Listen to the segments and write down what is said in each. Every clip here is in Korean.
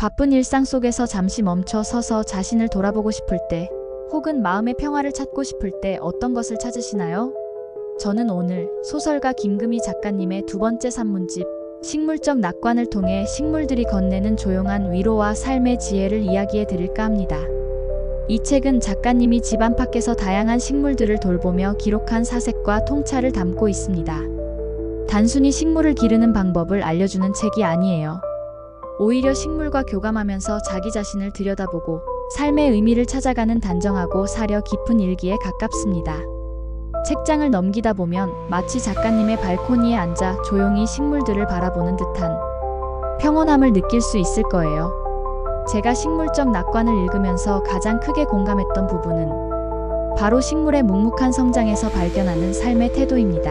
바쁜 일상 속에서 잠시 멈춰 서서 자신을 돌아보고 싶을 때, 혹은 마음의 평화를 찾고 싶을 때 어떤 것을 찾으시나요? 저는 오늘 소설가 김금희 작가님의 두 번째 산문집, 식물적 낙관을 통해 식물들이 건네는 조용한 위로와 삶의 지혜를 이야기해 드릴까 합니다. 이 책은 작가님이 집 안팎에서 다양한 식물들을 돌보며 기록한 사색과 통찰을 담고 있습니다. 단순히 식물을 기르는 방법을 알려주는 책이 아니에요. 오히려 식물과 교감하면서 자기 자신을 들여다보고 삶의 의미를 찾아가는 단정하고 사려 깊은 일기에 가깝습니다. 책장을 넘기다 보면 마치 작가님의 발코니에 앉아 조용히 식물들을 바라보는 듯한 평온함을 느낄 수 있을 거예요. 제가 식물적 낙관을 읽으면서 가장 크게 공감했던 부분은 바로 식물의 묵묵한 성장에서 발견하는 삶의 태도입니다.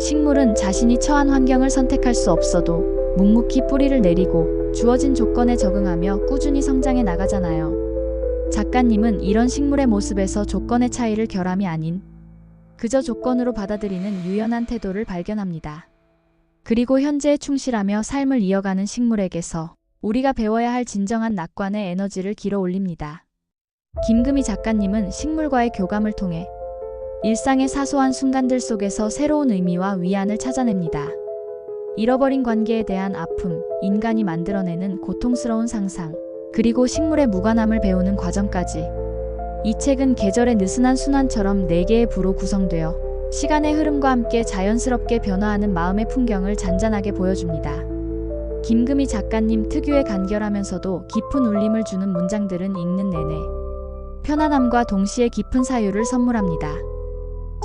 식물은 자신이 처한 환경을 선택할 수 없어도 묵묵히 뿌리를 내리고 주어진 조건에 적응하며 꾸준히 성장해 나가잖아요. 작가님은 이런 식물의 모습에서 조건의 차이를 결함이 아닌 그저 조건으로 받아들이는 유연한 태도를 발견합니다. 그리고 현재에 충실하며 삶을 이어가는 식물에게서 우리가 배워야 할 진정한 낙관의 에너지를 길어 올립니다. 김금희 작가님은 식물과의 교감을 통해 일상의 사소한 순간들 속에서 새로운 의미와 위안을 찾아냅니다. 잃어버린 관계에 대한 아픔, 인간이 만들어내는 고통스러운 상상, 그리고 식물의 무관함을 배우는 과정까지. 이 책은 계절의 느슨한 순환처럼 네 개의 부로 구성되어 시간의 흐름과 함께 자연스럽게 변화하는 마음의 풍경을 잔잔하게 보여줍니다. 김금희 작가님 특유의 간결하면서도 깊은 울림을 주는 문장들은 읽는 내내 편안함과 동시에 깊은 사유를 선물합니다.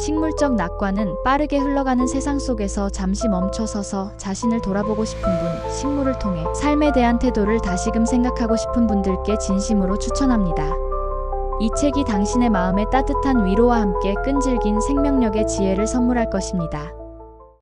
식물적 낙관은 빠르게 흘러가는 세상 속에서 잠시 멈춰서서 자신을 돌아보고 싶은 분, 식물을 통해 삶에 대한 태도를 다시금 생각하고 싶은 분들께 진심으로 추천합니다. 이 책이 당신의 마음에 따뜻한 위로와 함께 끈질긴 생명력의 지혜를 선물할 것입니다.